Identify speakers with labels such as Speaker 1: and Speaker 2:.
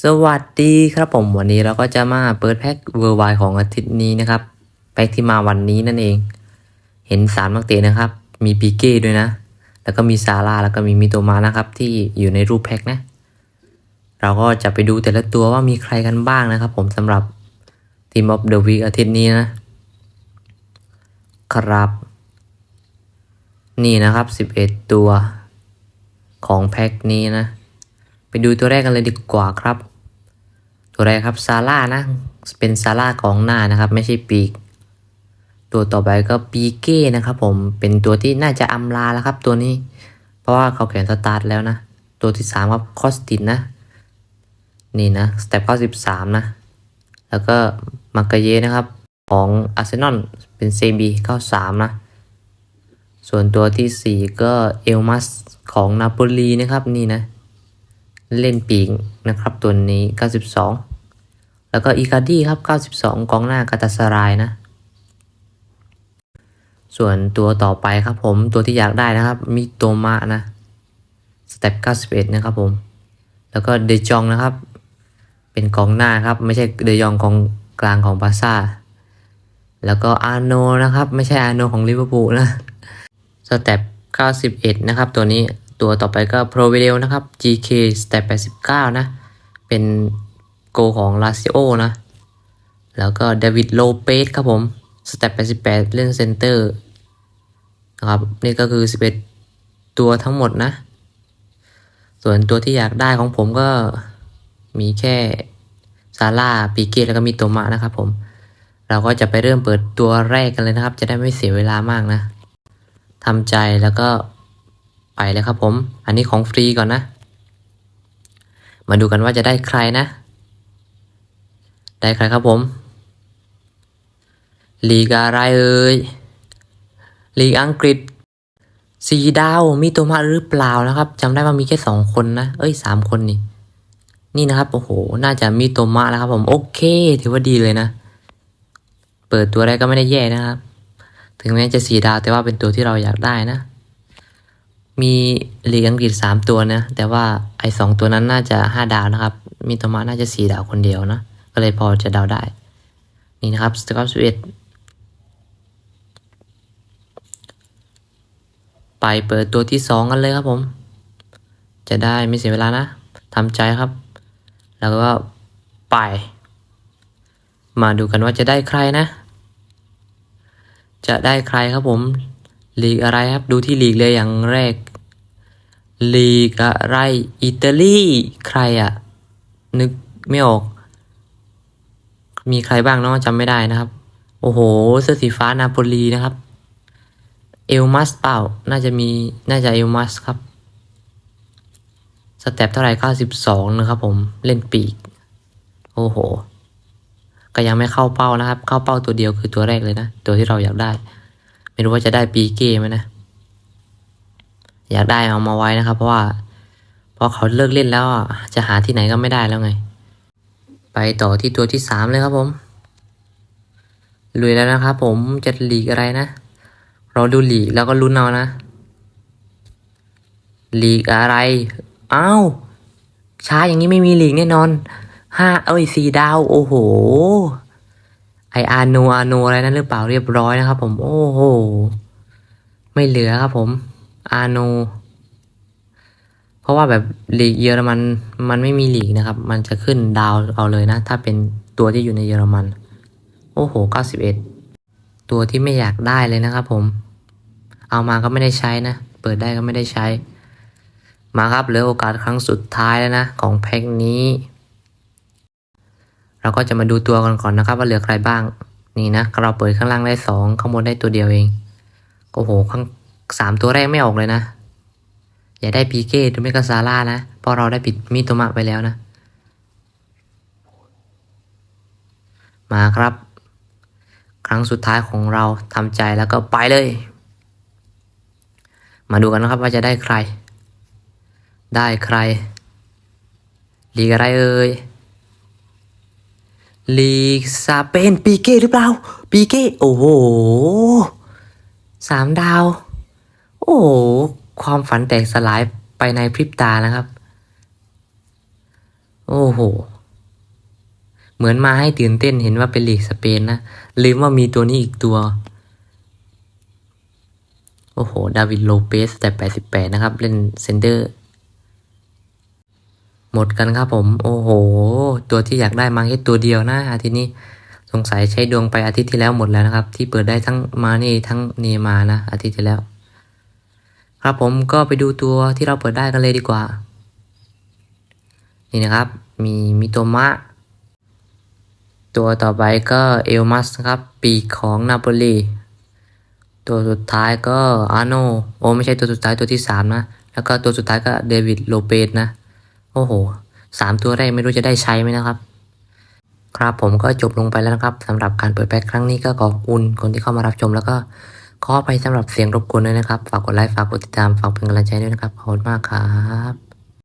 Speaker 1: สวัสดีครับผมวันนี้เราก็จะมาเปิดแพ็คเวอร์ไวของอาทิตย์นี้นะครับ แพ็คที่มาวันนี้นั่นเอง เห็นสามนักเตะนะครับ มีปีเก้ด้วยนะ แล้วก็มีซาร่าแล้วก็มีมิโตมานะครับ ที่อยู่ในรูปแพ็คนะ เราก็จะไปดูแต่ละตัวว่ามีใครกันบ้างนะครับ ผมสำหรับทีมออฟเดอะวีอาทิตย์นี้นะ ครับ นี่นะครับ 11 ตัวของแพ็คนี้นะ ไปดูตัวแรกกันเลยดีกว่าครับ ตัวแรกครับซาร่านะ เป็นซาร่ากองหน้านะครับ ไม่ใช่ปีก ตัวต่อไปก็ปีเก้นะครับผมเป็นตัวที่น่าจะอำลาแล้วครับ ตัวนี้ เพราะว่าเขาแขวนสตาร์ทแล้วนะ ตัวที่สามครับคอสตินนะ นี่นะสเต็ปเข้าสิบสามนะ แล้วก็มาเกเยนะครับ ของอาร์เซนอลเป็นเซบีเข้าสามนะส่วนตัวที่สี่ก็เอลมัสของนาโปลีนะครับนี่นะ เล่นปีกนะครับตัวนี้ 92 แล้วก็อีคาดี้ครับ 92 กองหน้ากาตาสรายนะ ส่วนตัวต่อไปครับผมตัวที่อยากได้นะครับ มิโตมะนะสเต็ป91 นะครับผม แล้วก็เดจองนะครับ เป็นกองหน้าครับ ไม่ใช่เดยองกองกลางของบาร์ซ่า แล้วก็อาโนนะครับ ไม่ใช่อาโนของลิเวอร์พูลนะสเต็ป91 นะครับตัวนี้ ตัวต่อไปก็ Pro v i d e o นะครับ GK สเตป89 นะ เป็นโกของลาซิโอนะ แล้วก็เดวิดโลเปสครับผมสเตป88 เล่นเซนเตอร์นะครับ นี่ก็คือ 11 ตัวทั้งหมดนะ ส่วนตัวที่อยากได้ของผมก็มีแค่ซาร่าปีเกตแล้วก็มีโตมะนะครับผมเราก็จะไปเริ่มเปิดตัวแรกกันเลยนะครับ จะได้ไม่เสียเวลามากนะทำใจแล้วก็ เลยครับผม อันนี้ของฟรีก่อนนะ มาดูกันว่าจะได้ใครนะ ได้ใครครับผม ลีกอะไรเอ่ย ลีกอังกฤษสีดาวมีตัวมาหรือเปล่านะครับจำได้ว่ามีแค่สองคนนะ เอ้ยสามคนนี่ นี่นะครับ โอ้โห น่าจะมีตัวมาแล้วครับผม โอเค ถือว่าดีเลยนะ เปิดตัวแรก็ไม่ได้แย่นะครับ ถึงแม้จะสีดาวแต่ว่าเป็นตัวที่เราอยากได้นะ มีลีกอังกฤษสามตัวนะ แต่ว่าไอ้สองตัวนั้นน่าจะห้าดาวนะครับ มีตัวมาน่าจะสี่ดาวคนเดียวนะ ก็เลยพอจะเดาได้ นี่นะครับสเตสิบเอ็ดไปเปิดตัวที่สองกันเลยครับผม จะได้ไม่เสียเวลานะทำใจครับ แล้วก็ไป มาดูกันว่าจะได้ใครนะ จะได้ใครครับผม ลีกอะไรครับ ดูที่ลีกเลยอย่างแรก ลีกอะไร อิตาลี ใครอะนึกไม่ออก มีใครบ้างเนาะจำไม่ได้นะครับ โอ้โห เสื้อสีฟ้านาโปลีนะครับ เอลมัสเปล่า น่าจะมี น่าจะเอลมัสครับ สเต็ปเท่าไหร่92นะครับผม เล่นปีก โอ้โห ก็ยังไม่เข้าเป้านะครับ เข้าเป้าตัวเดียวคือตัวแรกเลยนะ ตัวที่เราอยากได้ ไม่รู้ว่าจะได้ปีเก้ไหมนะ อยากได้เอามาไว้นะครับ เพราะว่าพอเขาเลิกเล่นแล้วจะหาที่ไหนก็ไม่ได้แล้วไง ไปต่อที่ตัวที่สามเลยครับผมลุยแล้วนะครับผมจะหลีกอะไรนะ เราดูหลีกแล้วก็ลุ้นเอานะหลีกอะไรอ้าวช้าอย่างนี้ไม่มีหลีกแน่นอนห้าเอ้ยสี่ดาว โอ้โห ไออาโนอาโนอะไรนั่นหรือเปล่าเรียบร้อยนะครับ ผมโอ้โหไม่เหลือครับผมอาโนเพราะว่าแบบลีกเยอรมันมันไม่มีลีกนะครับ มันจะขึ้นดาวเอาเลยนะ ถ้าเป็นตัวที่อยู่ในเยอรมัน โอ้โห 91 ตัวที่ไม่อยากได้เลยนะครับผม เอามาก็ไม่ได้ใช้นะ เปิดได้ก็ไม่ได้ใช้ มาครับเหลือโอกาสครั้งสุดท้ายแล้วนะ ของแพ็คนี้ เราก็จะมาดูตัวกันก่อนนะครับ ว่าเหลือใครบ้าง นี่นะเราเปิดข้างล่างได้สองข้างบนได้ตัวเดียวเองโอ้โหข้างสามตัวแรกไม่ออกเลยนะ อย่าได้พีเก้หรือไม่ก็ซาร่านะเพราะเราได้ปิดมิโตมะไปแล้วนะ มาครับ ครั้งสุดท้ายของเราทำใจแล้วก็ไปเลย มาดูกันนะครับว่าจะได้ใคร ได้ใครลีกอะไรเอ่ย ลีกซาเปนปีเก้หรือเปล่า ปีเก้ โอ้โหสามดาว โอ้โห ความฝันแตกสลายไปในพริบตานะครับ โอ้โห เหมือนมาให้ตื่นเต้นเห็นว่าเป็นลีกสเปนนะ ลืมว่ามีตัวนี้อีกตัว โอ้โห ดาวิดโลเปสแต่ 88 นะครับ เล่นเซนเดอร์ หมดกันครับผม โอ้โห ตัวที่อยากได้มาแค่ตัวเดียวนะอาทิตย์นี้สงสัยใช้ดวงไปอาทิตย์ที่แล้วหมดแล้วนะครับ ที่เปิดได้ทั้งมานี่ทั้งเนย์มานะ อาทิตย์ที่แล้ว ครับผมก็ไปดูตัวที่เราเปิดได้กันเลยดีกว่า นี่นะครับ มีมิโตมะ ตัวต่อไปก็เอลมัสครับ ปีของนาโปลีตัวสุดท้ายก็อาโนโอไม่ใช่ตัวสุดท้ายตัวที่สามนะ แล้วก็ตัวสุดท้ายก็เดวิดโลเปสนะ โอ้โหสามตัวแรกไม่รู้จะได้ใช้ไหมนะครับ ครับผมก็จบลงไปแล้วนะครับสำหรับการเปิดแพ็คครั้งนี้ก็ขอบคุณคนที่เข้ามารับชม แล้วก็ขอไปสำหรับเสียงรบกวนด้วยนะครับ ฝากกดไลค์ฝากกดติดตามฝากเป็นกำลังใจด้วยนะครับขอบคุณมากครับ